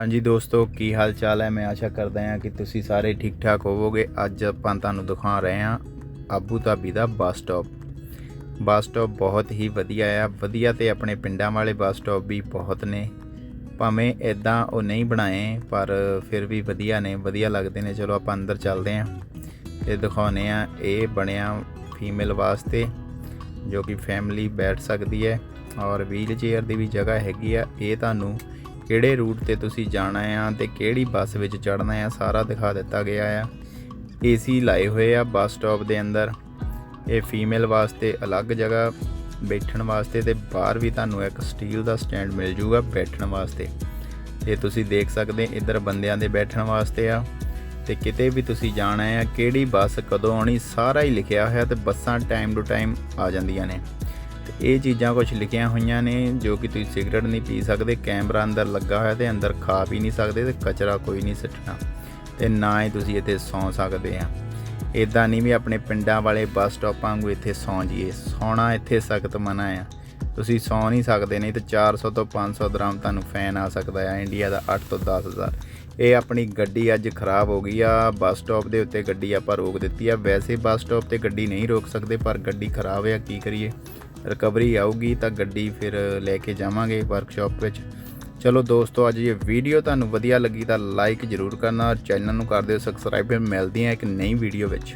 ਹਾਂਜੀ ਦੋਸਤੋ, ਕੀ ਹਾਲ ਚਾਲ ਹੈ? ਮੈਂ ਆਸ਼ਾ ਕਰਦਾ ਹਾਂ ਕਿ ਤੁਸੀਂ ਸਾਰੇ ਠੀਕ ਠਾਕ ਹੋਵੋਗੇ। ਅੱਜ ਆਪਾਂ ਤੁਹਾਨੂੰ ਦਿਖਾ ਰਹੇ ਹਾਂ ਆਬੂ ਧਾਬੀ ਦਾ ਬੱਸ ਸਟਾਪ। ਬੱਸ ਸਟਾਪ ਬਹੁਤ ਹੀ ਵਧੀਆ ਆ। ਵਧੀਆ ਤੇ ਆਪਣੇ ਪਿੰਡਾਂ ਵਾਲੇ ਬੱਸ ਸਟਾਪ ਵੀ ਬਹੁਤ ਨੇ। ਭਾਵੇਂ ਇਦਾਂ ਉਹ ਨਹੀਂ ਬਣਾਏ, ਪਰ ਫਿਰ ਵੀ ਵਧੀਆ ਨੇ। ਵਧੀਆ ਲੱਗਦੇ ਨੇ। ਚਲੋ ਆਪਾਂ ਅੰਦਰ ਚੱਲਦੇ ਹਾਂ ਤੇ ਦਿਖਾਉਨੇ ਆ ਇਹ ਬਣਿਆ ਫੀਮੇਲ ਵਾਸਤੇ, ਜੋ ਕਿ ਫੈਮਿਲੀ ਬੈਠ ਸਕਦੀ ਹੈ। ਔਰ ਵੀਲ ਚੇਅਰ ਦੀ ਵੀ ਜਗ੍ਹਾ ਹੈਗੀ ਆ। ਇਹ ਤੁਹਾਨੂੰ ਕਿਹੜੇ ਰੂਟ ਤੇ ਤੁਸੀਂ ਜਾਣਾ ਆ ਤੇ ਕਿਹੜੀ ਬੱਸ ਵਿੱਚ ਚੜਨਾ ਆ, ਸਾਰਾ ਦਿਖਾ ਦਿੱਤਾ ਗਿਆ ਆ। ਏਸੀ ਲਾਏ ਹੋਏ ਆ ਬੱਸ ਸਟਾਪ ਦੇ ਅੰਦਰ। ਇਹ ਫੀਮੇਲ ਵਾਸਤੇ ਅਲੱਗ ਜਗ੍ਹਾ, ਬੈਠਣ ਵਾਸਤੇ ਤੇ ਬਾਹਰ ਵੀ ਤੁਹਾਨੂੰ ਇੱਕ ਸਟੀਲ ਦਾ ਸਟੈਂਡ ਮਿਲ ਜੂਗਾ ਬੈਠਣ ਵਾਸਤੇ। ਇਹ ਤੁਸੀਂ ਦੇਖ ਸਕਦੇ ਇੱਧਰ ਬੰਦਿਆਂ ਦੇ ਬੈਠਣ ਵਾਸਤੇ ਆ। ਤੇ ਕਿਤੇ ਵੀ ਤੁਸੀਂ ਜਾਣਾ ਆ, ਕਿਹੜੀ ਬੱਸ ਕਦੋਂ ਆਉਣੀ, ਸਾਰਾ ਹੀ ਲਿਖਿਆ ਹੋਇਆ ਤੇ ਬੱਸਾਂ ਟਾਈਮ ਟੂ ਟਾਈਮ ਆ ਜਾਂਦੀਆਂ ਨੇ। ਇਹ ਚੀਜ਼ਾਂ ਕੁਝ ਲਿਖੀਆਂ ਹੋਈਆਂ ਨੇ ਜੋ ਕਿ ਤੁਸੀਂ ਸਿਗਰਟ ਨਹੀਂ ਪੀ ਸਕਦੇ, ਕੈਮਰਾ ਅੰਦਰ ਲੱਗਾ ਹੋਇਆ ਤੇ ਅੰਦਰ ਖਾ ਵੀ ਨਹੀਂ ਸਕਦੇ ਤੇ ਕਚਰਾ ਕੋਈ ਨਹੀਂ ਸਿੱਟਣਾ। ਤੇ ਨਾ ਹੀ ਤੁਸੀਂ ਇੱਥੇ ਸੌਂ ਸਕਦੇ ਆ। ਇਦਾਂ ਨਹੀਂ ਵੀ ਆਪਣੇ ਪਿੰਡਾਂ ਵਾਲੇ ਬੱਸ ਸਟਾਪਾਂ ਵਾਂਗੂ ਇੱਥੇ ਸੌਂ ਜੀਏ ਸੌਣਾ ਇੱਥੇ ਸਖਤ ਮਨਾ ਆ। ਤੁਸੀਂ ਸੌ ਨਹੀਂ ਸਕਦੇ ਨਹੀਂ ਤੇ 400 ਤੋਂ 500 ਦਰਾਮ ਤੁਹਾਨੂੰ ਫੈਨ ਆ ਸਕਦਾ ਆ, ਇੰਡੀਆ ਦਾ 8 ਤੋਂ 10000 ਇਹ ਆਪਣੀ ਗੱਡੀ ਅੱਜ ਖਰਾਬ ਹੋ ਗਈ ਆ, ਬੱਸ ਸਟਾਪ ਦੇ ਉੱਤੇ ਗੱਡੀ ਆਪਾਂ ਰੋਕ ਦਿੱਤੀ ਆ। ਵੈਸੇ ਬੱਸ ਸਟਾਪ ਤੇ ਗੱਡੀ ਨਹੀਂ ਰੋਕ ਸਕਦੇ, ਪਰ ਗੱਡੀ ਖਰਾਬ ਆ, ਕੀ ਕਰੀਏ? ਰਿਕਵਰੀ ਆਊਗੀ ਤਾਂ ਗੱਡੀ ਫਿਰ ਲੈ ਕੇ ਜਾਵਾਂਗੇ ਵਰਕਸ਼ਾਪ ਵਿੱਚ। ਚਲੋ ਦੋਸਤੋ, ਅੱਜ ਇਹ ਵੀਡੀਓ ਤੁਹਾਨੂੰ ਵਧੀਆ ਲੱਗੀ ਤਾਂ ਲਾਈਕ ਜ਼ਰੂਰ ਕਰਨਾ ਔਰ ਚੈਨਲ ਨੂੰ ਕਰ ਦਿਓ ਸਬਸਕ੍ਰਾਈਬ ਮਿਲਦੀ ਹੈ ਇੱਕ ਨਈ ਵੀਡੀਓ ਵਿੱਚ।